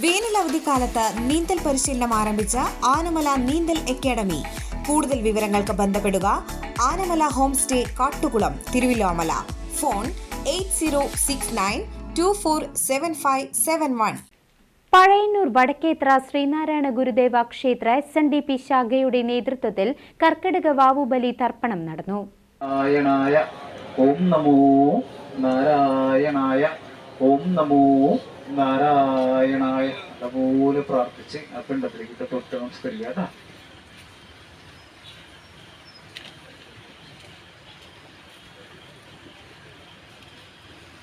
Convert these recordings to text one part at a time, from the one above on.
വേനൽ അവധിക്കാലത്ത് നീന്തൽ പരിശീലനം ആരംഭിച്ച ആനമല നീന്തൽ അക്കാദമി. കൂടുതൽ വിവരങ്ങൾക്ക് ബന്ധപ്പെടുക Anamala home stay Kattukulam Thiruvilwamala. Phone eight zero six nine two four seven five seven one. Pazhayannur Vadakkethara Sreenarayana Gurudeva ക്ഷേത്ര എസ് എൻ ഡി പി ശാഖയുടെ നേതൃത്വത്തിൽ കർക്കിടക വാവുബലി തർപ്പണം നടന്നു. നാരായണായ ഓം നമോ നാരായണായ ഓം നമോ അതുപോലെ പ്രാർത്ഥിച്ച് ആ പിണ്ടത്തിലേക്ക് തൊട്ട് നമസ്കരിക്കുക കേട്ടോ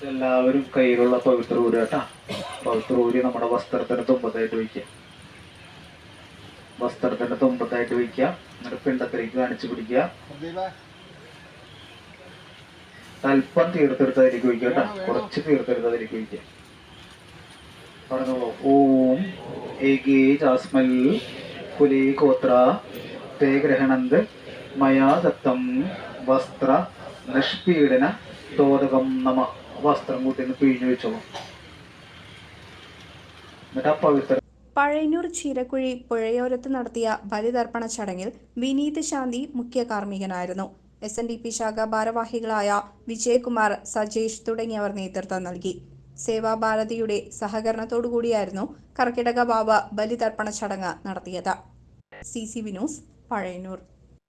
എല്ലാവരും കയ്യിലുള്ള പവിത്ര ഊര് കേട്ടാ. പവിത്ര ഊരി നമ്മുടെ വസ്ത്രത്തിന്റെ തുമ്പത്തായിട്ട് വയ്ക്കുക വസ്ത്രത്തിന്റെ തുമ്പത്തായിട്ട് വയ്ക്കുക എന്നിട്ട് പിണ്ടത്തിലേക്ക് കാണിച്ചു പിടിക്കുക. അല്പം തീർത്തെടുത്തതിലേക്ക് വയ്ക്കുക കേട്ടോ. കുറച്ച് തീർത്തെടുത്തതിലേക്ക് വയ്ക്കുക പറഞ്ഞോളൂ ഓം ഏകേ ജാസ്മൽ കുലേ ഗോത്ര തേ ഗ്രഹണന്ത് മയാ ദത്തം വസ്ത്ര നിഷ്പീഡന തോതകം നമ. വസ്ത്രം കൂട്ടി ഒന്ന് പിഴിഞ്ഞു വെച്ചോളൂ എന്നിട്ട് ആ പവിത്ര പഴയന്നൂർ ചീരക്കുഴി പുഴയോരത്ത് നടത്തിയ ബലിതർപ്പണ ചടങ്ങിൽ വിനീത് ശാന്തി മുഖ്യ കാർമ്മികനായിരുന്നു. എസ് എൻ ഡി പി ശാഖ ഭാരവാഹികളായ വിജയകുമാർ സജേഷ് തുടങ്ങിയവർ നേതൃത്വം നൽകി. സേവാഭാരതിയുടെ സഹകരണത്തോടുകൂടിയായിരുന്നു കർക്കിടക ബാബ ബലിതർപ്പണ ചടങ്ങ് നടത്തിയത്. C C Vinos Pazhayannur.